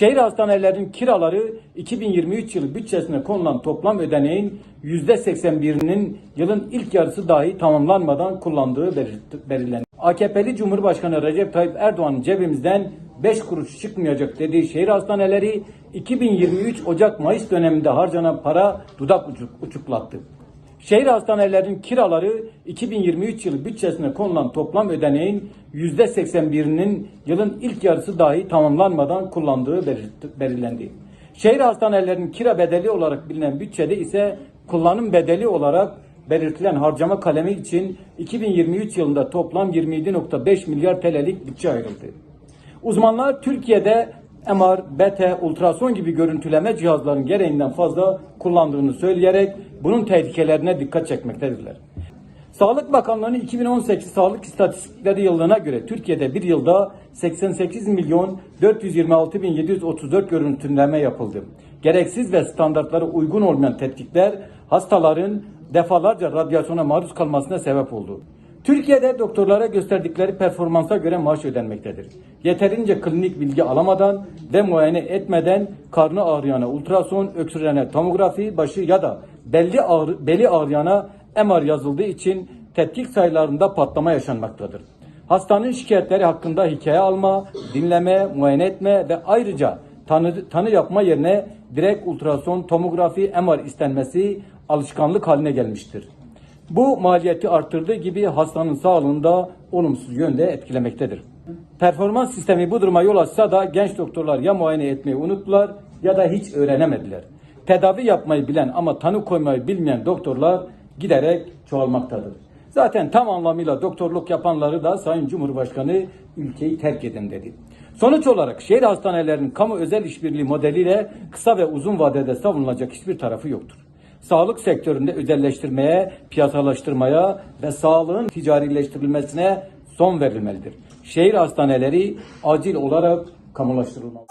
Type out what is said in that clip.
Şehir hastanelerinin kiraları 2023 yılı bütçesine konulan toplam ödeneğin %81'inin yılın ilk yarısı dahi tamamlanmadan kullandığı belir- belirlendi. AKP'li Cumhurbaşkanı Recep Tayyip Erdoğan'ın cebimizden 5 kuruş çıkmayacak dediği şehir hastaneleri 2023 Ocak-Mayıs döneminde harcanan para dudak uçuk- uçuklattı. Şehir hastanelerinin kiraları 2023 yılı bütçesine konulan toplam ödeneğin %81'inin yılın ilk yarısı dahi tamamlanmadan kullandığı belir- belirlendi. Şehir hastanelerinin kira bedeli olarak bilinen bütçede ise kullanım bedeli olarak belirtilen harcama kalemi için 2023 yılında toplam 27.5 milyar TL'lik bütçe ayrıldı. Uzmanlar Türkiye'de MR, BT, ultrason gibi görüntüleme cihazlarının gereğinden fazla kullandığını söyleyerek bunun tehlikelerine dikkat çekmektedirler. Sağlık Bakanlığı'nın 2018 Sağlık İstatistikleri yılına göre Türkiye'de bir yılda 88 milyon 426 bin 734 görüntüleme yapıldı. Gereksiz ve standartlara uygun olmayan tetkikler hastaların defalarca radyasyona maruz kalmasına sebep oldu. Türkiye'de doktorlara gösterdikleri performansa göre maaş ödenmektedir. Yeterince klinik bilgi alamadan ve muayene etmeden karnı ağrıyana ultrason, öksürene tomografi, başı ya da belli ağrı, beli ağrıyana MR yazıldığı için tetkik sayılarında patlama yaşanmaktadır. Hastanın şikayetleri hakkında hikaye alma, dinleme, muayene etme ve ayrıca tanı, tanı yapma yerine direkt ultrason, tomografi, MR istenmesi alışkanlık haline gelmiştir. Bu maliyeti arttırdığı gibi hastanın sağlığını da olumsuz yönde etkilemektedir. Performans sistemi bu duruma yol açsa da genç doktorlar ya muayene etmeyi unuttular ya da hiç öğrenemediler. Tedavi yapmayı bilen ama tanı koymayı bilmeyen doktorlar giderek çoğalmaktadır. Zaten tam anlamıyla doktorluk yapanları da Sayın Cumhurbaşkanı ülkeyi terk edin dedi. Sonuç olarak şehir hastanelerinin kamu özel işbirliği modeliyle kısa ve uzun vadede savunulacak hiçbir tarafı yoktur. Sağlık sektöründe özelleştirmeye, piyasalaştırmaya ve sağlığın ticarileştirilmesine son verilmelidir. Şehir hastaneleri acil olarak kamulaştırılmalı.